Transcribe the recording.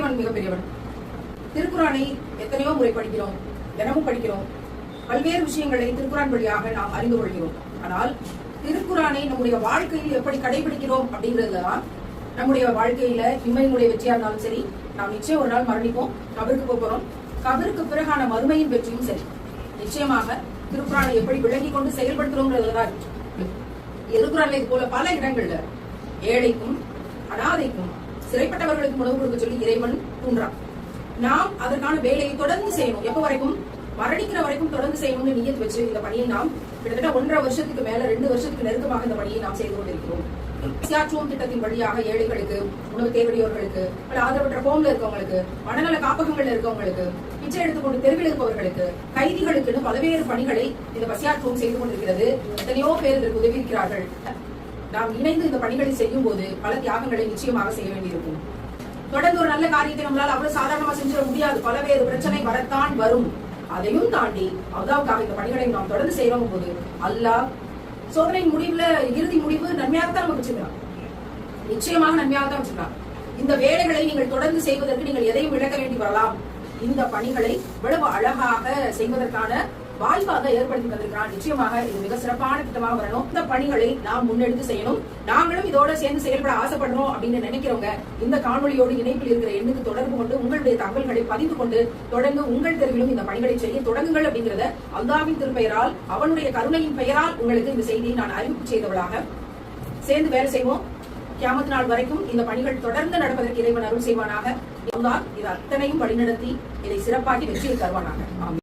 இறைவன் மிகப்பெரியவன். திருக்குறானை எத்தனையோ முறை படிக்கிறோம் தினமும் படிக்கிறோம். பல்வேறு விஷயங்களை திருக்குறான் வழியாக நாம் அறிந்து கொள்கிறோம். ஆனால் திருக்குறானை நம்முடைய வாழ்க்கையில் எப்படி கடைபிடிக்கிறோம் அப்படிங்கறதுதான் நம்முடைய வாழ்க்கையில இம்மையினுடைய வெற்றியா இருந்தாலும் சரி நாம் நிச்சயம் ஒரு நாள் மரணிப்போம் கபருக்கு போகிறோம் கபருக்கு பிறகான மறுமையின் வெற்றியும் சரி. நிச்சயமாக திருக்குறானை எப்படி விளங்கி கொண்டு செயல்படுத்துறோங்கிறதுதான் திருக்குறான்ல இது போல பல இடங்கள்ல ஏழைக்கும் அனாதைக்கும் சிறைப்பட்டவர்களுக்கு உணவு கொடுக்க சொல்லி இறைவன் தூண்டான் நாம் அதற்கான வேலையை தொடர்ந்து செய்யணும். எப்ப வரைக்கும்? மரணிக்கிற வரைக்கும் தொடர்ந்து செய்யணும்னு நியத்து வச்சு? இந்த பணியை நாம் கிட்டத்தட்ட ஒன்றரை வருஷத்துக்கு மேல ரெண்டு வருஷத்துக்கு நெருக்கமாக இந்த பணியை நாம் செய்து கொண்டிருக்கிறோம். சியாச்சுவம் திட்டத்தின் வழியாக ஏழைகளுக்கு உணவு தேவையோர்களுக்கு பல ஆதரவற்ற ஹோம்ல இருக்கவங்களுக்கு மனநல காப்பகங்கள்ல இருக்கவங்களுக்கு பிச்சை எடுத்துக்கொண்டு தெருவில் இருப்பவர்களுக்கு கைதிகளுக்குன்னு பல்வேறு பணிகளை இந்த பசியாற்றுவம் செய்து கொண்டிருக்கிறது. எத்தனையோ பேர் இதற்கு உதவி இருக்கிறார்கள் நாம் இணைந்து இந்த பணிகளை செய்யும் போது பல தியாகங்களை நிச்சயமாக செய்ய வேண்டியிருக்கும். தொடர்ந்து ஒரு நல்ல காரியத்தை நம்மளால அவ்வளவு சாதாரணமா செஞ்சிட முடியாது. பலவேறு பிரச்சனை வரத்தான் வரும். அதையும் தாண்டி அல்லாவுக்காக இந்த பணிகளை நாம் தொடர்ந்து செய்யறோம் போது அல்லாஹ் சோதனையின் முடிவுல இறுதி முடிவு நன்மையாகத்தான் நமக்கு வச்சிருக்கான் நிச்சயமாக நன்மையாக தான் வச்சிருக்கான் இந்த வேலைகளை நீங்கள் தொடர்ந்து செய்வதற்கு நீங்கள் எதையும் விளக்க வேண்டி வரலாம். இந்த பணிகளை இவ்வளவு அழகாக செய்வதற்கான வாய்ப்பாக ஏற்படுத்தி வந்திருக்கிறான் நிச்சயமாக இது மிக சிறப்பான திட்டமாக வரணும். இந்த பணிகளை நாம் முன்னெடுத்து செய்யணும். நாங்களும் இதோட சேர்ந்து செயல்பட ஆசைப்படுறோம் அப்படின்னு நினைக்கிறவங்க இந்த காணொலியோடு இணைப்பில் இருக்கிற எண்ணுக்கு தொடர்பு கொண்டு உங்களுடைய தகவல்களை பதிந்து கொண்டு தொடர்ந்து உங்கள் தெருவிலும் இந்த பணிகளை செய்ய தொடங்குங்கள் அப்படிங்கறத அல்லாவின் திருப்பெயரால் அவனுடைய கருணையின் பெயரால் உங்களுக்கு இந்த செய்தியை நான் அறிவிப்பு செய்தவளாக சேர்ந்து வேலை செய்வோம். கியாமத் நாள் வரைக்கும் இந்த பணிகள் தொடர்ந்து நடப்பதற்கு இறைவன் அருள் செய்வானாக. இது அத்தனையும் வழிநடத்தி இதை சிறப்பாகி வெற்றியை தருவானாக.